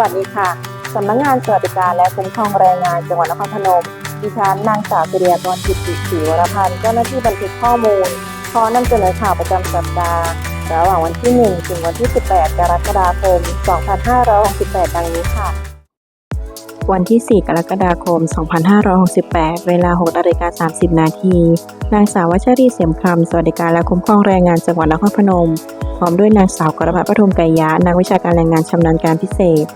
วัสดีค่ะ สำนักงานสวัสดิการและคุ้มครองแรงงานจังหวัดนครพนม ดิฉันนางสาวสิริยากรจิตติศรีวรพันธ์เจ้าหน้าที่บันทึกข้อมูลขอนำเสนอข่าวประจำสัปดาห์ ระหว่างวันที่ 1 ถึงวันที่ 18 กรกฎาคม 2568 ดังนี้ค่ะ วันที่ 4 กรกฎาคม 2568 เวลา6นาฬิกา30 นาที นางสาววัชรีเสียมคำสวัสดิการและคุ้มครองแรงงานจังหวัดนครพนม พร้อมด้วยนางสาวกรพัฒน์ปทุมไกรยะ นักวิชาการแรงงานชำนาญการพิเศษ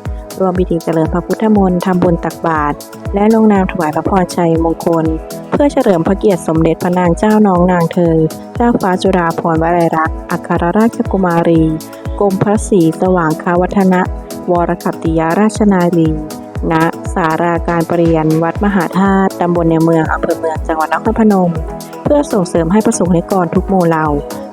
รวมพิธีเจริญพระพุทธมนต์ทำบุญตักบาตรและลงนามถวายพระพรชัยมงคล เพื่อเฉลิมพระเกียรติสมเด็จพระนางเจ้าน้องนางเธอ เจ้าฟ้าจุฬาภรณ์วลัยลักษ์อัครราชกุมารี กรมพระศรีสว่างคาวัฒนะ วรคัตติยาราชนารีณสาราการประเรียนวัดมหาธาตุตำบลในเมืองอำเภอเมืองจังหวัดนครพนม เพื่อส่งเสริมให้ประสงค์นิกรทุกหมู่เหล่า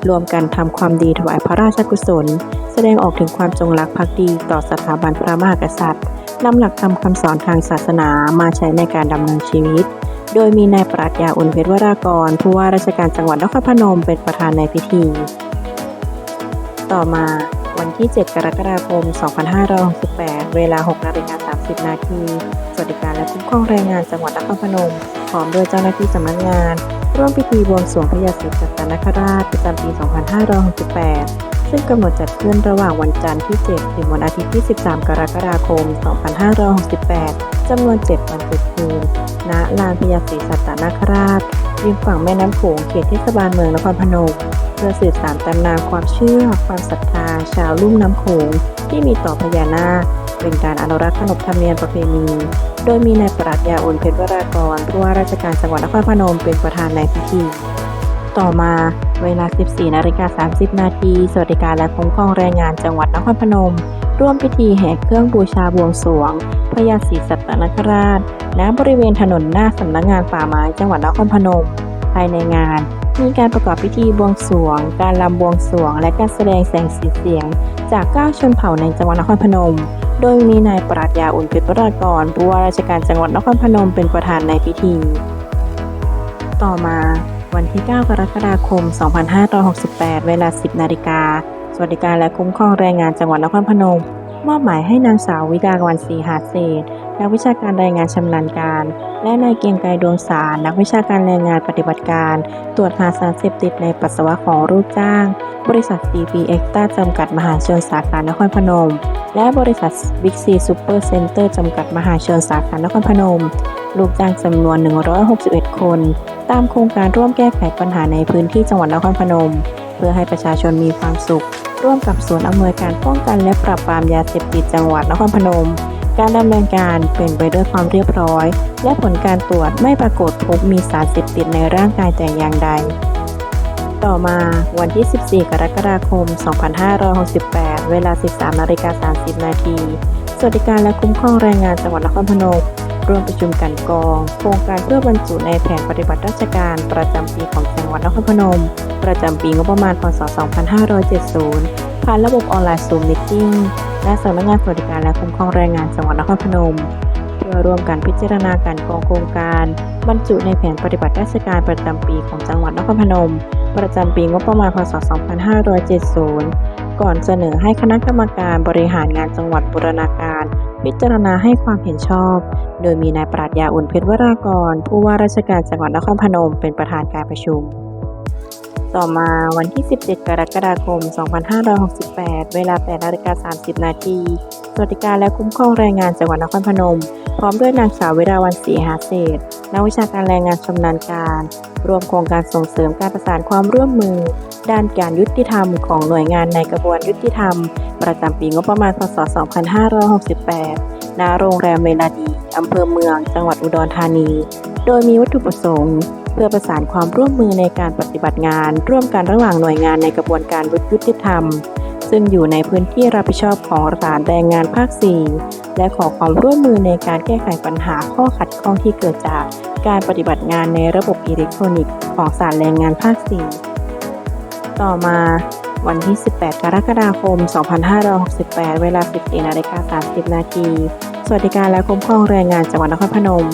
รวมกันทำความดีถวายพระราชกุศล แสดงออกถึงความจงรักภักดีต่อสถาบันพระมหากษัตริย์นำหลักธรรมคำสอนทางศาสนามาใช้ในการดำเนินชีวิต โดยมีนายปรัชญาอุ่นเพชรวรากร ผู้ว่าราชการจังหวัดนครพนมเป็นประธานในพิธี ต่อมาวันที่ 7 กรกฎาคม 2568 เวลา 6นาฬิกา30 นาทีสวัสดิการและคุ้มครองแรงงานจังหวัดนครพนม พร้อมด้วยเจ้าหน้าที่สำนักงาน ร่วมพิธีบวงสรวงพระยาศรีสัตนคราชประจำปี 2568 ซึ่งกำหนดจัดขึ้นระหว่างวันจันทร์ที่ 7 ถึงวันอาทิตย์ที่ 13 กรกฎาคม 2568 จำนวน 7 วัน7คืน ณ ลานพญาศรีสัตนคราชริมฝั่งแม่น้ำโขงเขตเทศบาลเมืองนครพนม เพื่อสืบสานตำนานความเชื่อ ความศรัทธา ชาวลุ่มน้ำโขงที่มีต่อพญานาคเป็นการอนุรักษ์ขนบธรรมเนียมประเพณี โดยมีนายปรัชญาอุ่นเพชรวรากรผู้ว่าราชการจังหวัดนครพนมเป็นประธานในพิธี ต่อมาเวลา 14นาฬิกา30 นาทีสวัสดิการและคุ้มครองแรงงานจังหวัดนครพนม ร่วมพิธีแห่เครื่องบูชาบวงสรวง พระยาศรีสัตนคราช ณ บริเวณถนนหน้าสำนักงานป่าไม้จังหวัดนครพนม ภายในงาน มีการประกอบพิธีบวงสรวง การลำบวงสรวง และการแสดงแสงสีเสียง จากเก้าชนเผ่าในจังหวัดนครพนม โดยมีนายปรัชญาอุ่นเพชรวรากรผู้ว่าราชการจังหวัดนครพนมเป็นประธานในพิธี ต่อมา วันที่ 9 กรกฎาคม 2568 เวลา 10 นาฬิกา สวัสดิการและคุ้มครองแรงงานจังหวัดนครพนม มอบหมายให้นางสาววิดากวันศรีหาเศษนักวิชาการแรงงานชำนาญการ และนายเกียงไกรดวงสาร นักวิชาการแรงงานปฏิบัติการ ตรวจหาสารเสพติดในปัสสาวะของลูกจ้าง บริษัท CP Extra จำกัดมหาชนสาขานครพนม และบริษัท Big C Super Center จำกัดมหาชนสาขานครพนม ลูกจ้างจำนวน 161 คน ตามโครงการร่วมแก้ไขปัญหาในพื้นที่จังหวัดนครพนม เพื่อให้ประชาชนมีความสุข ร่วมกับศูนย์อำนวยการป้องกันและปราบปรามยาเสพติดจังหวัดนครพนม การดำเนินการเป็นไปด้วยความเรียบร้อย และผลการตรวจไม่ปรากฏพบมีสารเสพติดในร่างกายแต่อย่างใด ต่อมาวันที่ 14 กรกฎาคม 2568 เวลา 13นาฬิกา30 นาทีสวัสดิการและคุ้มครองแรงงานจังหวัดนครพนม ร่วมประชุมกันกอง โครงการเพื่อบรรจุในแผนปฏิบัติราชการประจำปีของจังหวัดนครพนม ประจำปีงบประมาณพศ 2570 ผ่านระบบออนไลน์ซูมมิทติ้งและสำนักงานสวัสดิการและคุ้มครองแรงงานจังหวัดนครพนม เพื่อร่วมกันพิจารณาการกองโครงการ บรรจุในแผนปฏิบัติราชการประจำปีของจังหวัดนครพนม ประจำปีงบประมาณพศ 2570 ก่อนเสนอให้คณะกรรมการบริหารงานจังหวัดบูรณาการ พิจารณาให้ความเห็นชอบ โดยมีนายปรัชญาอุ่นเพชรวรากร ผู้ว่าราชการจังหวัดนครพนมเป็นประธานการประชุม ต่อมาวันที่ 17 กรกฎาคม 2568 เวลา8นาฬิกา30 นาทีสวัสดิการและคุ้มครองแรงงานจังหวัดนครพนม พร้อมด้วยนางสาววิราวันศรีหาเศษนักวิชาการแรงงานชำนาญการ รวมโครงการส่งเสริมการประสานความร่วมมือ ด้านการยุติธรรมของหน่วยงานในกระบวนยุติธรรม ประจำปีงบประมาณ พศ 2568 ณ โรงแรมเวลาดีอำเภอเมือง จังหวัดอุดรธานี โดยมีวัตถุประสงค์ เพื่อประสานความร่วมมือในการปฏิบัติงาน ร่วมกันระหว่างหน่วยงานในกระบวนการยุติธรรม ซึ่งอยู่ในพื้นที่รับผิดชอบของศาลแรงงานภาค 4 และขอความร่วมมือในการแก้ไขปัญหาข้อขัดข้องที่เกิดจากการปฏิบัติงานในระบบอิเล็กทรอนิกส์ของศาลแรงงานภาค 4 ต่อมาวันที่ 18 กรกฎาคม 2568 เวลา 14นาฬิกา30 นาที สวัสดิการและคุ้มครองแรงงานจังหวัดนครพนม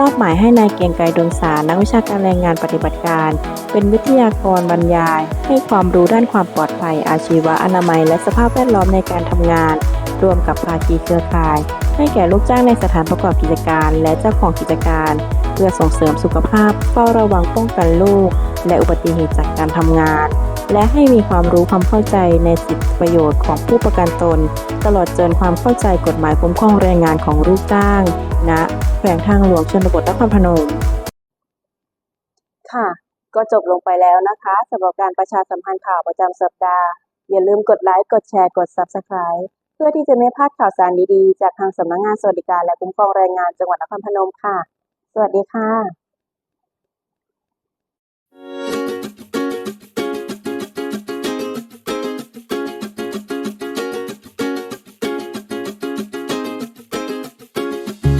มอบหมายให้นายเกียงไกรดวงสารนักวิชาการแรงงานปฏิบัติการ เป็นวิทยากรบรรยาย ให้ความรู้ด้านความปลอดภัย อาชีวะอนามัย และสภาพแวดล้อมในการทำงาน รวมกับภาคีเครือข่าย ให้แก่ลูกจ้างในสถานประกอบกิจการ และเจ้าของกิจการ เพื่อส่งเสริมสุขภาพเฝ้าระวังป้องกันโรคและอุบัติเหตุจากการทำงาน และให้มีความรู้ความเข้าใจในสิทธิประโยชน์ของผู้ประกันตน ตลอดจนความเข้าใจกฎหมายคุ้มครองแรงงานของลูกจ้างณแขวงทางหลวงชนบทนครพนม ค่ะ ก็จบลงไปแล้วนะคะสำหรับการประชาสัมพันธ์ข่าวประจำสัปดาห์ อย่าลืมกดไลค์กดแชร์กด Subscribe เพื่อที่จะไม่พลาดข่าวสารดีๆ จากทางสำนักงงานสวัสดิการและคุ้มครองแรงงานจังหวัดนครพนมค่ะ สวัสดีค่ะ